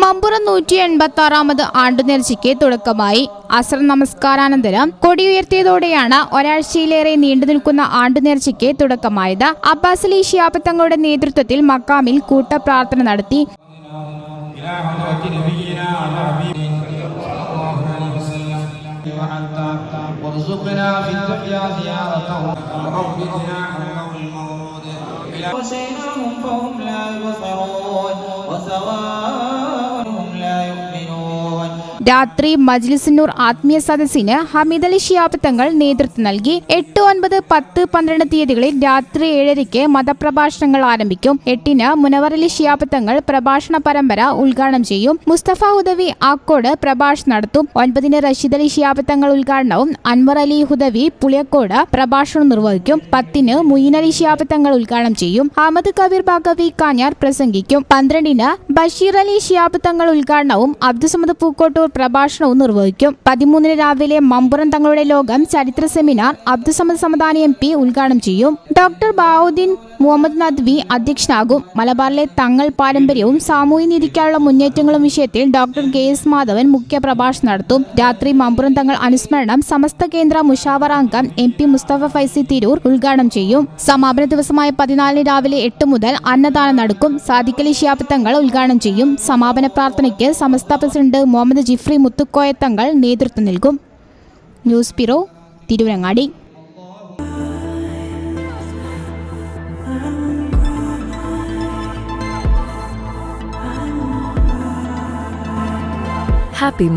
മമ്പുറം നൂറ്റി എൺപത്തി ആറാമത് ആണ്ടുനേർച്ചയ്ക്ക് തുടക്കമായി അസർ നമസ്കാരാനന്തരം കൊടിയുയർത്തിയതോടെയാണ് ഒരാഴ്ചയിലേറെ നീണ്ടു നിൽക്കുന്ന ആണ്ടുനേർച്ചയ്ക്ക് തുടക്കമായത് അബ്ബാസലി ഷിയാബത്തങ്ങളുടെ നേതൃത്വത്തിൽ മക്കാമിൽ കൂട്ടപ്രാർത്ഥന നടത്തി وحتى وارزقنا في الدنيا زيارته وأوردنا حوله المورود وسيناهم فهم لا يبصرون وسواء രാത്രി മജ്ലിസിനൂർ ആത്മീയ സദസ്സിന് ഹമീദലി ഷിയാബ് തങ്ങൾ നേതൃത്വം നൽകി. എട്ട് ഒൻപത് പത്ത് പന്ത്രണ്ട് തീയതികളിൽ രാത്രി ഏഴരയ്ക്ക് മതപ്രഭാഷണങ്ങൾ ആരംഭിക്കും. എട്ടിന് മുനവറലി ഷിയാബ് തങ്ങൾ പ്രഭാഷണ പരമ്പര ഉദ്ഘാടനം ചെയ്യും. മുസ്തഫ ഹുദവി ആക്കോട് പ്രഭാഷണം നടത്തും. ഒൻപതിന് റഷീദ് അലി ഷിയാബ് തങ്ങൾ ഉദ്ഘാടനവും അൻവർ അലി ഹുദവി പുളിയക്കോട് പ്രഭാഷണം നിർവഹിക്കും. പത്തിന് മുയിൻ അലി ഷിയാബ് തങ്ങൾ ഉദ്ഘാടനം ചെയ്യും. അഹമ്മദ് കബീർ ബാഗവി കാഞ്ഞാർ പ്രസംഗിക്കും. പന്ത്രണ്ടിന് ബഷീർ അലി ഷിയാബ് തങ്ങൾ ഉദ്ഘാടനവും അബ്ദുസമദ് പൂക്കോട്ടൂർ പ്രഭാഷണവും നിർവഹിക്കും. പതിമൂന്നിന് രാവിലെ മമ്പുറം തങ്ങളുടെ ലോകം ചരിത്ര seminar Abdussamad Samadani M P ഉദ്ഘാടനം ചെയ്യും. ഡോക്ടർ ബാവുദ്ദീൻ മുഹമ്മദ് നദ്വി അധ്യക്ഷനാകും. മലബാറിലെ തങ്ങൾ പാരമ്പര്യവും സാമൂഹ്യ നീതിക്കായുള്ള മുന്നേറ്റങ്ങളും വിഷയത്തിൽ ഡോക്ടർ കെ എസ് മാധവൻ മുഖ്യ പ്രഭാഷണം നടത്തും. രാത്രി മമ്പുറം തങ്ങൾ അനുസ്മരണം സമസ്ത കേന്ദ്ര മുഷാവറ അംഗം എം പി മുസ്തഫ ഫൈസി തിരൂർ ഉദ്ഘാടനം ചെയ്യും. സമാപന ദിവസമായ പതിനാലിന് രാവിലെ എട്ട് മുതൽ അന്നദാനം നടക്കും. സാദിഖലി ഷിയാബ് തങ്ങൾ ഉദ്ഘാടനം ചെയ്യും. സമാപന പ്രാർത്ഥനയ്ക്ക് സമസ്ത പ്രസിഡന്റ് മുഹമ്മദ് ജിഫ്രി മുത്തുക്കോയ തങ്ങൾ നേതൃത്വം നൽകും news bureau Tirurangadi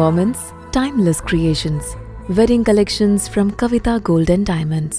moments, timeless creations. Wedding collections from Kavita Gold and Diamonds.